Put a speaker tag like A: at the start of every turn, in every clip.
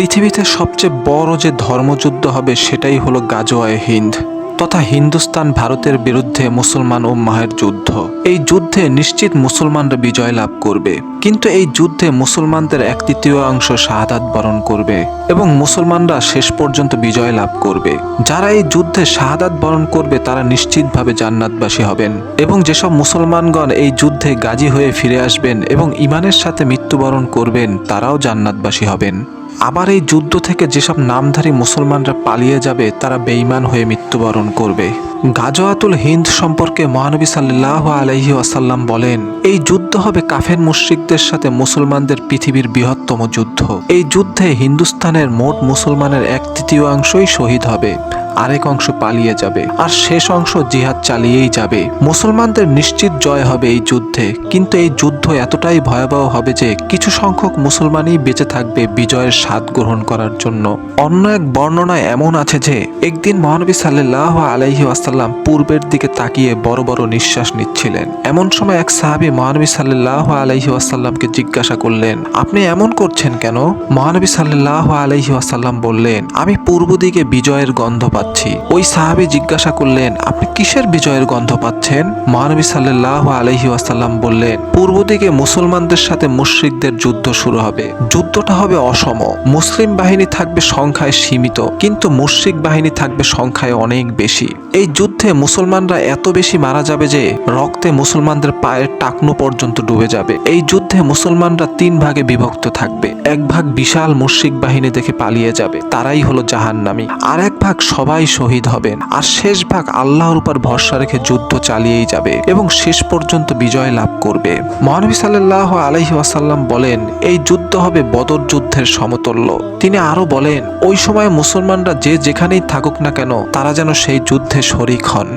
A: পৃথিবীতে সবচেয়ে বড় যে ধর্মযুদ্ধ হবে সেটাই হলো গাজোয়ায়ে হিন্দ তথা হিন্দুস্তান ভারতের বিরুদ্ধে মুসলমান ও মাহের যুদ্ধ। এই যুদ্ধে নিশ্চিত মুসলমানরা বিজয় লাভ করবে। কিন্তু এই যুদ্ধে মুসলমানদের এক তৃতীয়াংশ শাহাদাত বরণ করবে এবং মুসলমানরা শেষ পর্যন্ত বিজয় লাভ করবে। যারা এই যুদ্ধে শাহাদাত বরণ করবে, তারা নিশ্চিতভাবে জান্নাতবাসী হবেন এবং যেসব মুসলমানগণ এই যুদ্ধে গাজী হয়ে ফিরে আসবেন এবং ইমানের সাথে মৃত্যুবরণ করবেন, তারাও জান্নাতবাসী হবেন। আবার এই যুদ্ধ থেকে যেসব নামধারী মুসলমানরা পালিয়ে যাবে, তারা বেঈমান হয়ে মৃত্যুবরণ করবে। গাজওয়াতুল হিন্দ সম্পর্কে মহানবী সাল্লাহ আলহি আসাল্লাম বলেন, এই যুদ্ধ হবে কাফের মুশ্রিকদের সাথে মুসলমানদের পৃথিবীর বৃহত্তম যুদ্ধ। এই যুদ্ধে হিন্দুস্তানের মোট মুসলমানের এক তৃতীয়াংশই শহীদ হবে। আরেক অংশ পালিয়ে যাবে আর শেষ অংশ জিহাদ চালিয়েই যাবে। মুসলমানদের নিশ্চিত জয় হবে এই যুদ্ধে, কিন্তু এই যুদ্ধ এতটাই ভয়াবহ হবে যে কিছু সংখ্যক মুসলমানই বেঁচে থাকবে বিজয়ের স্বাদ গ্রহণ করার জন্য। অন্য এক বর্ণনায় এমন আছে যে, একদিন মহানবী সাল্লাহ আলাইহি আসাল্লাম পূর্বের দিকে তাকিয়ে বড় বড় নিঃশ্বাস নিচ্ছিলেন। এমন সময় এক সাহাবি মহানবী সাল্লাহ আলাইহি আসাল্লামকে জিজ্ঞাসা করলেন, আপনি এমন করছেন কেন? মহানবী সাল্লাহ আলাইহি আসাল্লাম বললেন, আমি পূর্ব দিকে বিজয়ের গন্ধ পাচ্ছি। ওই সাহাবি জিজ্ঞাসা করলেন, আপনি কিসের বিজয়ের গন্ধ পাচ্ছেন? মহানবী সাল্লাহ আলহি আসাল্লাম বললেন, পূর্ব দিকে মুসলমানদের সাথে মুশ্রিকদের যুদ্ধ শুরু হবে। যুদ্ধটা হবে অসম। মুসলিম বাহিনী থাকবে সংখ্যায় সীমিত, কিন্তু মুশ্রিক বাহিনী থাকবে সংখ্যায় অনেক বেশি। এই যুদ্ধে মুসলমানরা এত বেশি মারা যাবে যে, রক্তে মুসলমানদের পায়ের টাকনো পর্যন্ত ডুবে যাবে। এই যুদ্ধে মুসলমানরা তিন ভাগে বিভক্ত থাকবে। এক ভাগ বিশাল মুশ্রিক বাহিনী দেখে পালিয়ে যাবে। তারাই হলো জাহান্নামী। আর এক ভাগ সবাই শহীদ হবেন। আর শেষ ভাগ আল্লাহর উপর ভরসা রেখে যুদ্ধ চালিয়েই যাবে এবং শেষ পর্যন্ত বিজয় লাভ করবে। মহানবী সাল্লাহ আলহি আসাল্লাম বলেন, এই যুদ্ধ হবে বদর যুদ্ধের সমতুল্য। তিনি আরও বলেন, ওই সময় মুসলমানরা যে যেখানেই থাকুক না কেন, তারা যেন সেই যুদ্ধে শরিক হন।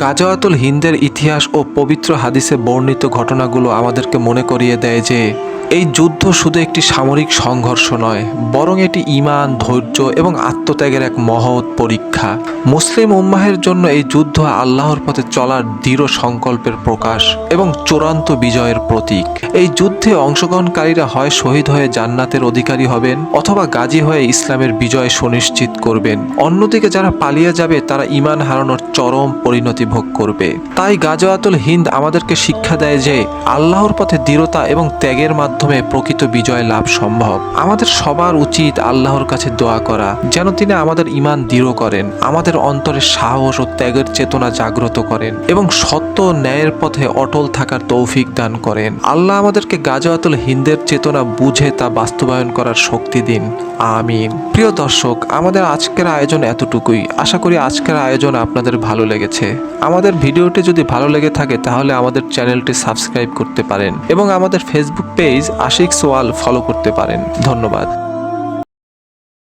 A: গাজাওয়াতুল হিন্দের ইতিহাস ও পবিত্র হাদিসে বর্ণিত ঘটনাগুলো আমাদেরকে মনে করিয়ে দেয় যে এই যুদ্ধ শুধু একটি সামরিক সংঘর্ষ নয়, বরং এটি ইমান ধৈর্য এবং আত্মত্যাগের এক মহৎ পরীক্ষা। মুসলিম উম্মাহের জন্য এই যুদ্ধ আল্লাহর পথে চলার দৃঢ় সংকল্পের প্রকাশ এবং চূড়ান্ত বিজয়ের প্রতীক। এই যুদ্ধে অংশগ্রহণকারীরা হয় শহীদ হয়ে জান্নাতের অধিকারী হবেন অথবা গাজী হয়ে ইসলামের বিজয় সুনিশ্চিত করবেন। অন্যদিকে যারা পালিয়ে যাবে, তারা ইমান হারানোর চরম পরিণতি ভোগ করবে। তাই গাজওয়াতুল হিন্দ আমাদেরকে শিক্ষা দেয় যে, আল্লাহর পথে দৃঢ়তা এবং ত্যাগের মাধ্যমে প্রকৃত বিজয় লাভ সম্ভব। আমাদের সবার উচিত আল্লাহর কাছে দোয়া করা, যেন তিনি আমাদের ইমান দৃঢ় করেন, আমাদের অন্তরে সাহস ও ত্যাগের চেতনা জাগ্রত করেন, এবং সত্য ন্যায়ের পথে অটল থাকার তৌফিক দান করেন। আল্লাহ আমাদেরকে গাজওয়াতুল হিন্দের চেতনা বুঝে তা বাস্তবায়ন করার শক্তি দিন। আমিন। প্রিয় দর্শক, আমাদের আজকের আয়োজন এতটুকুই। আশা করি আজকের আয়োজন আপনাদের ভালো লেগেছে। আমাদের ভিডিওটি যদি ভালো লেগে থাকে, তাহলে আমাদের চ্যানেলটি সাবস্ক্রাইব করতে পারেন। এবং আমাদের ফেসবুক আশিক সোয়াল ফলো করতে পারেন। ধন্যবাদ।